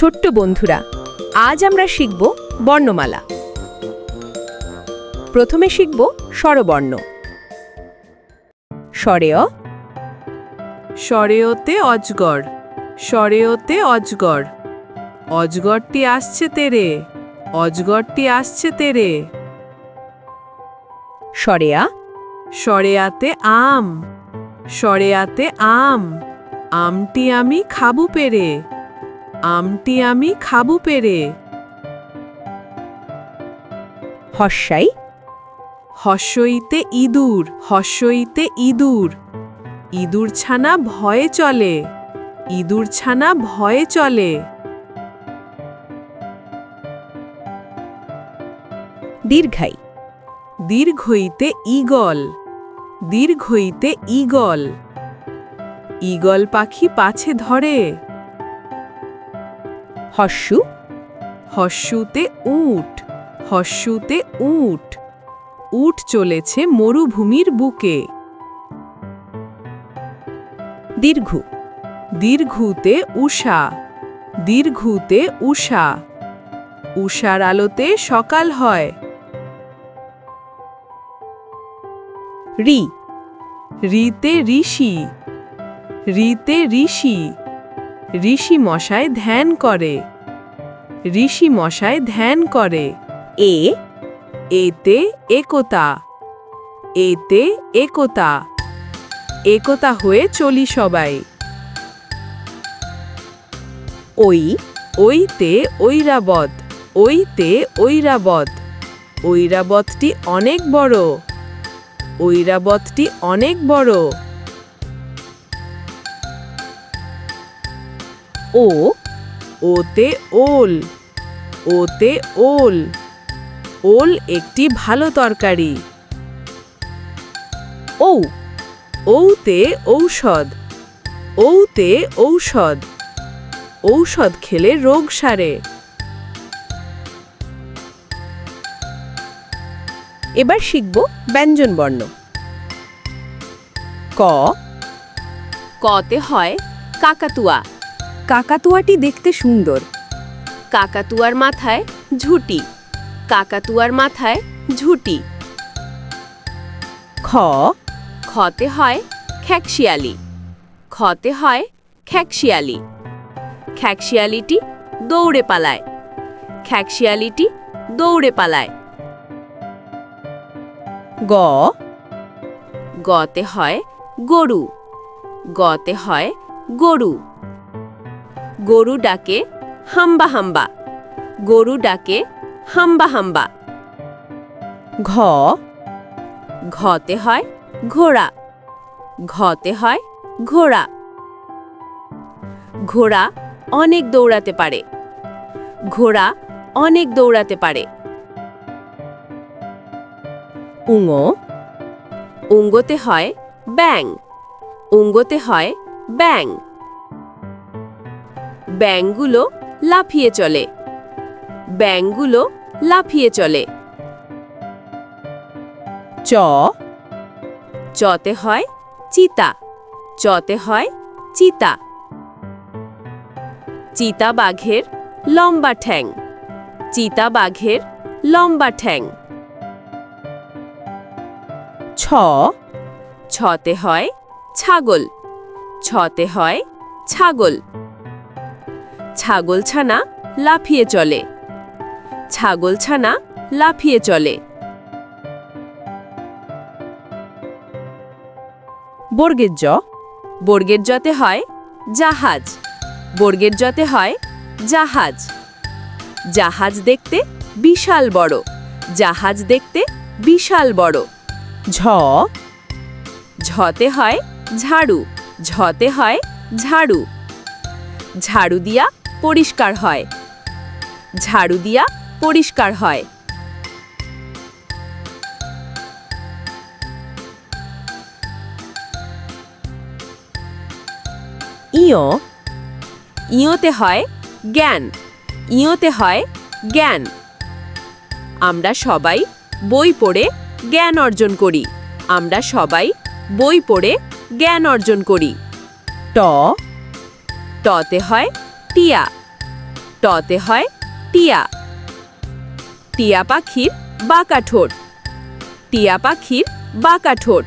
ছোট্ট বন্ধুরা আজ আমরা শিখব বর্ণমালা। প্রথমে শিখব স্বরবর্ণ। স্বরেয়। সরেওতে অজগর। সরেওতে অজগর। অজগরটি আসছে তেরে। অজগরটি আসছে তেরে। স্বরেয়া। সরেয়াতে আম। সরেয়াতে আম। আমটি আমি খাবু পেরে। আমটি আমি খাবু পেরে। হর্ষাই হস্যইতে ইঁদুর হস্যইতে ইঁদুর। ইঁদুর ছানা ভয়ে চলে, ইঁদুর ছানা ভয়ে চলে। দীর্ঘাই, দীর্ঘইতে ঈগল দীর্ঘইতে ঈগল। ঈগল পাখি পাছে ধরে। হস্যু, হস্যুতে উট হস্যুতে উট উট চলেছে মরুভূমির বুকে। দীর্ঘ, দীর্ঘুতে উষা দীর্ঘুতে উষা, উষার আলোতে সকাল হয়। রি, রিতে ঋষি রিতে ঋষি। ঋষি মশায় ধ্যান করে। ঋষি মশায় ধ্যান করে। এ, এতে একতা। এতে একতা। একতা হয়ে চলি সবাই। ওই, ওইতে ঐরাবত। ওইতে ঐরাবত। ঐরাবতটি অনেক বড়। ঐরাবতটি অনেক বড়। ও, ওতে ওল ওতে ওল ওল একটি ভালো তরকারি। ও ঔতে ঔষধ ঔতে ঔষধ ঔষধ খেলে রোগ সারে। এবার শিখব ব্যঞ্জন বর্ণ। ক, কতে হয় কাকাতুয়া। কাকাতুয়াটি দেখতে সুন্দর। কাকাতুয়ার মাথায় ঝুটি। কাকাতুয়ার মাথায় ঝুটি। খ। খতে হয় খ্যাকশিয়ালি। খতে হয় খ্যাকশিয়ালি। খ্যাকশিয়ালিটি দৌড়ে পালায়। খ্যাকশিয়ালিটি দৌড়ে পালায়। গ। গতে হয় গরু। গতে হয় গরু। গরু ডাকে, হাম্বা হাম্বা। গরু ডাকে, হাম্বা হাম্বা। ঘ। ঘতে হয় ঘোড়া। ঘতে হয় ঘোড়া। ঘোড়া অনেক দৌড়াতে পারে। ঘোড়া অনেক দৌড়াতে পারে। উঙ। উঙ্গতে হয় ব্যাং উঙ্গতে হয় ব্যাং ব্যাংগুলো লাফিয়ে চলে। ব্যাংগুলো লাফিয়ে চলে। চ। চতে হয় চিতা। চতে হয় চিতা। চিতা বাঘের লম্বা ঠ্যাং। চিতা বাঘের লম্বা ঠ্যাং। ছ। ছতে হয় ছাগল। ছতে হয় ছাগল। ছাগল ছানা লাফিয়ে চলে। ছাগল ছানা লাফিয়ে চলে। বর্গের জ। বর্গের জতে হয় জাহাজ। বর্গের জতে হয় জাহাজ। জাহাজ দেখতে বিশাল বড়। জাহাজ দেখতে বিশাল বড়। ঝ। ঝতে হয় ঝাড়ু। ঝতে হয় ঝাড়ু। ঝাড়ু দিয়া পরিষ্কার হয়। ঝাড়ু দিয়া পরিষ্কার হয়। ইয়। ইয়োতে হয় জ্ঞান। ইয়োতে হয় জ্ঞান। আমরা সবাই বই পড়ে জ্ঞান অর্জন করি। আমরা সবাই বই পড়ে জ্ঞান অর্জন করি। ট। টতে হয় টিয়া। টতে হয় টিয়া। টিয়া পাখির বাঁকা ঠোঁট। টিয়া পাখির বাঁকা ঠোঁট।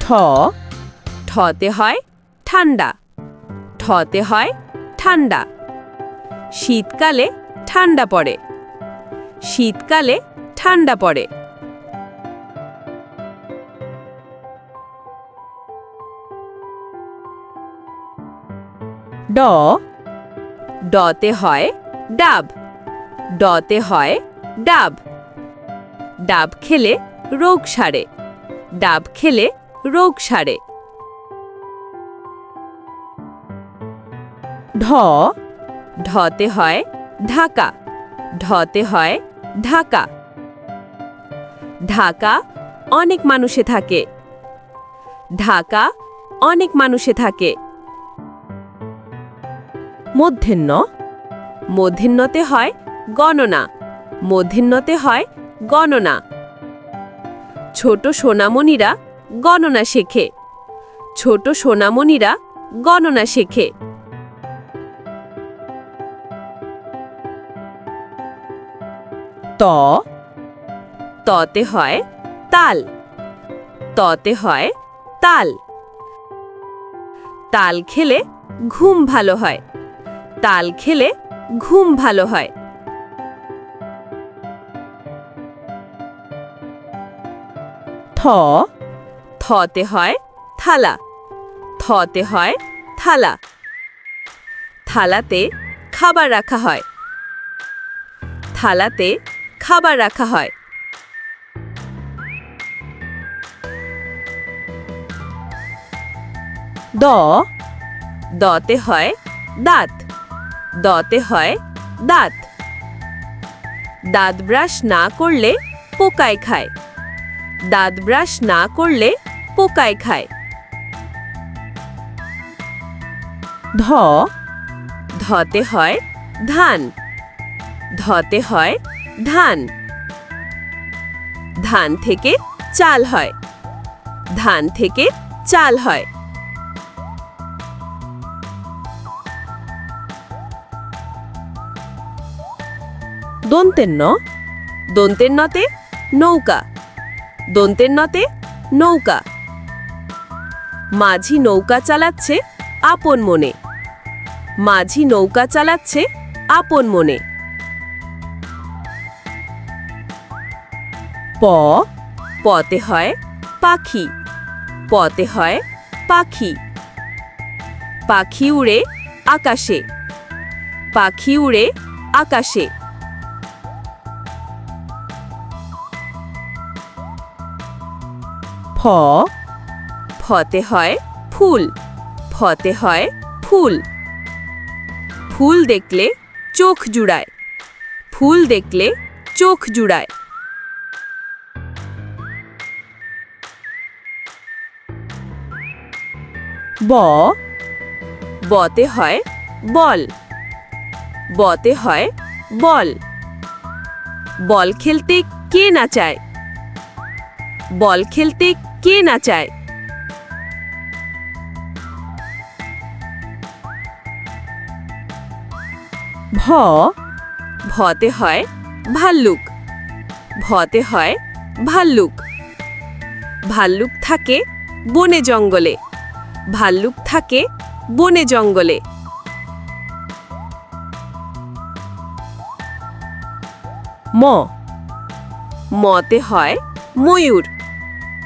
ঠ। ঠতে হয় ঠান্ডা। ঠতে হয় ঠান্ডা। শীতকালে ঠান্ডা পড়ে। শীতকালে ঠান্ডা পড়ে। ড। ডতে হয় ডাব। ডতে হয় ডাব। ডাব খেলে রোগ সারে। ডাব খেলে রোগ সারে। ঢ। ঢতে হয় ঢাকা। ঢতে হয় ঢাকা। ঢাকা অনেক মানুষে থাকে। ঢাকা অনেক মানুষে থাকে। মধ্যাহ্ন। মধ্যাহ্নতে হয় গণনা। মধ্যাহ্নতে হয় গণনা। ছোট সোনামণিরা গণনা শেখে। ছোট সোনামণিরা গণনা শেখে। ত। ততে হয় তাল। ততে হয় তাল। তাল খেলে ঘুম ভালো হয়। তাল খেলে ঘুম ভালো হয়। থ। থতে হয় থালা। থতে হয় থালা। থালাতে খাবার রাখা হয়। থালাতে খাবার রাখা হয়। দ। দতে হয় দাঁত। দতে হয় দাঁত। দাঁত ব্রাশ না করলে পোকায় খায়। দাঁত ব্রাশ না করলে পোকায় খায়। ধ। ধতে হয় ধান। ধতে হয় ধান। ধান থেকে চাল হয়। ধান থেকে চাল হয়। দন্তের ন দন্তের নতে নৌকা। দন্তের নতে নৌকা। মাঝি নৌকা চালাচ্ছে আপন মনে। মাঝি নৌকা চালাচ্ছে আপন মনে। প পতে হয় পাখি। পতে হয় পাখি। পাখি উড়ে আকাশে। পাখি উড়ে আকাশে। ফ ফতে হয় ফুল। ফতে হয় ফুল। ফুল দেখলে চোখ জুড়ায়। ফুল দেখলে চোখ জুড়ায়। ব। বতে হয় বল। বতে হয় বল। বল খেলতে কে না চায় বল খেলতে কে না চায়? ভ। ভতে হয় ভাল্লুক। ভতে হয় ভাল্লুক। ভাল্লুক থাকে বনে জঙ্গলে। ভাল্লুক থাকে বনে জঙ্গলে। ম। মতে হয় ময়ূর।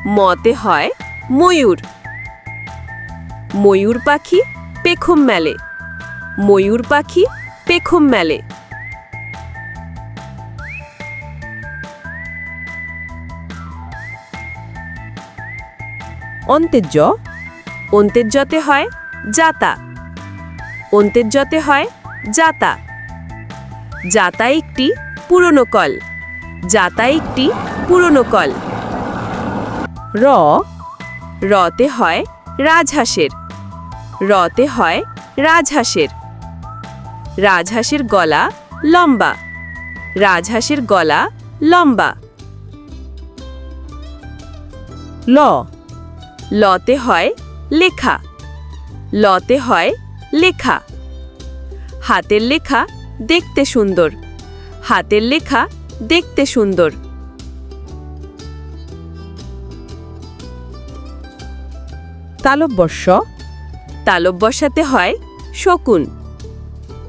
মতে হয় ময়ূর। ময়ূর পাখি পেখম মেলে। ময়ূর পাখি পেখম মেলে। অন্তের জ অন্তেজ্যতে হয় জাতা। অন্তেজ্যতে হয় জাতা। জাতা একটি পুরনো কল। জাতা একটি পুরনো কল। র, রতে হয় রাজহাঁসের। রতে হয় রাজহাঁসের। রাজহাঁসের গলা লম্বা। রাজহাঁসের গলা লম্বা। ল, লতে হয় লেখা। লতে হয় লেখা। হাতের লেখা দেখতে সুন্দর। হাতের লেখা দেখতে সুন্দর। তালব বর্ষ তালব বসাতে হয় শকুন।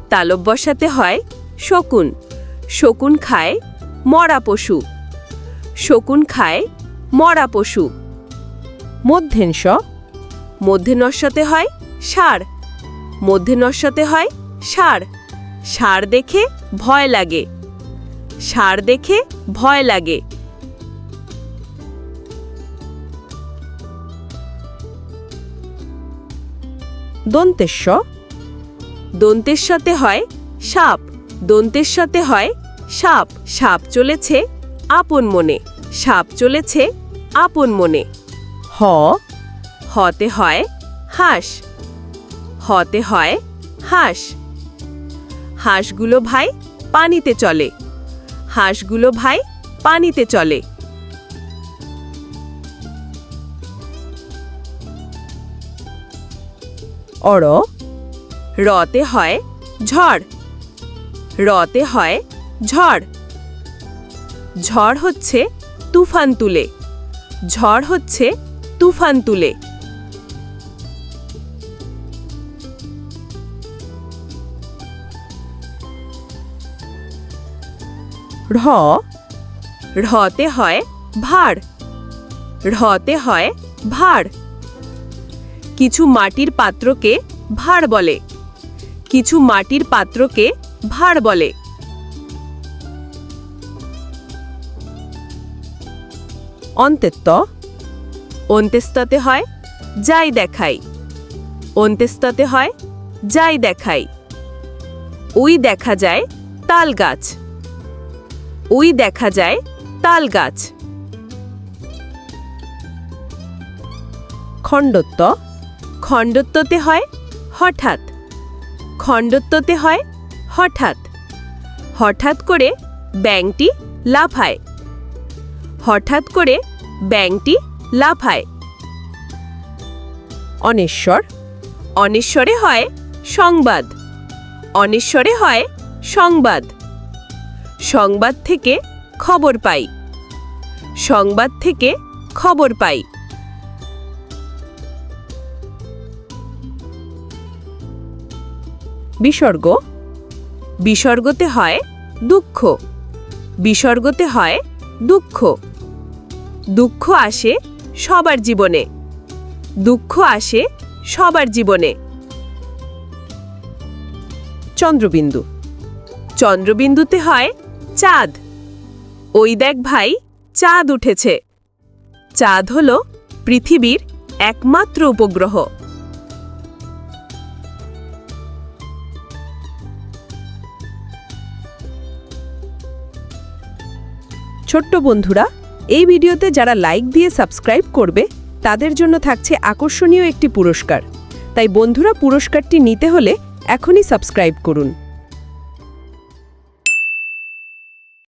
তালব বসাতে হয় শকুন। শকুন খায় মরা পশু। শকুন খায় মরা পশু। মধ্যেংশ মধ্যে নস্যাতে হয় সার। মধ্যে নস্যাতে হয় সার। সার দেখে ভয় লাগে। সার দেখে ভয় লাগে। দন্তেশ্ব। দন্তের সাথে হয় সাপ। দন্তের সাথে হয় সাপ। সাপ চলেছে আপন মনে। সাপ চলেছে আপন মনে। হ। হতে হয় হাঁস। হতে হয় হাঁস। হাঁসগুলো ভাই পানিতে চলে। হাঁসগুলো ভাই পানিতে চলে। অর রতে হয় ঝড়, রতে হয় ঝড়। ঝড় হচ্ছে তুফান তুলে, ঝড় হচ্ছে তুফান তুলে। ঢ রতে হয় ভাড় রতে হয় ভাড় কিছু মাটির পাত্রকে ভাড় বলে। কিছু মাটির পাত্রকে ভাড় বলে। অন্তেত্ব অন্তেস্ততে হয়, যাই দেখাই। অন্তেস্ততে হয়, যাই দেখাই। ওই দেখা যায়, তাল গাছ। ওই দেখা যায়, তাল গাছ। খণ্ডত্ব। খণ্ডত্বতে হয় হঠাৎ। খণ্ডত্বতে হয় হঠাৎ। হঠাৎ করে ব্যাংটি লাফায় হঠাৎ করে ব্যাংটি লাফায় অনেশ্বর। অনেশ্বরে হয় সংবাদ। অনেশ্বরে হয় সংবাদ। সংবাদ থেকে খবর পাই। সংবাদ থেকে খবর পাই। বিসর্গ। বিসর্গতে হয় দুঃখ। বিসর্গতে হয় দুঃখ। দুঃখ আসে সবার জীবনে। দুঃখ আসে সবার জীবনে। চন্দ্রবিন্দু। চন্দ্রবিন্দুতে হয় চাঁদ। ওই দেখ ভাই, চাঁদ উঠেছে। চাঁদ হল পৃথিবীর একমাত্র উপগ্রহ। ছোট্ট বন্ধুরা, এই ভিডিওতে যারা লাইক দিয়ে সাবস্ক্রাইব করবে, তাদের জন্য থাকছে আকর্ষণীয় একটি পুরস্কার। তাই বন্ধুরা, পুরস্কারটি নিতে হলে এখনই সাবস্ক্রাইব করুন।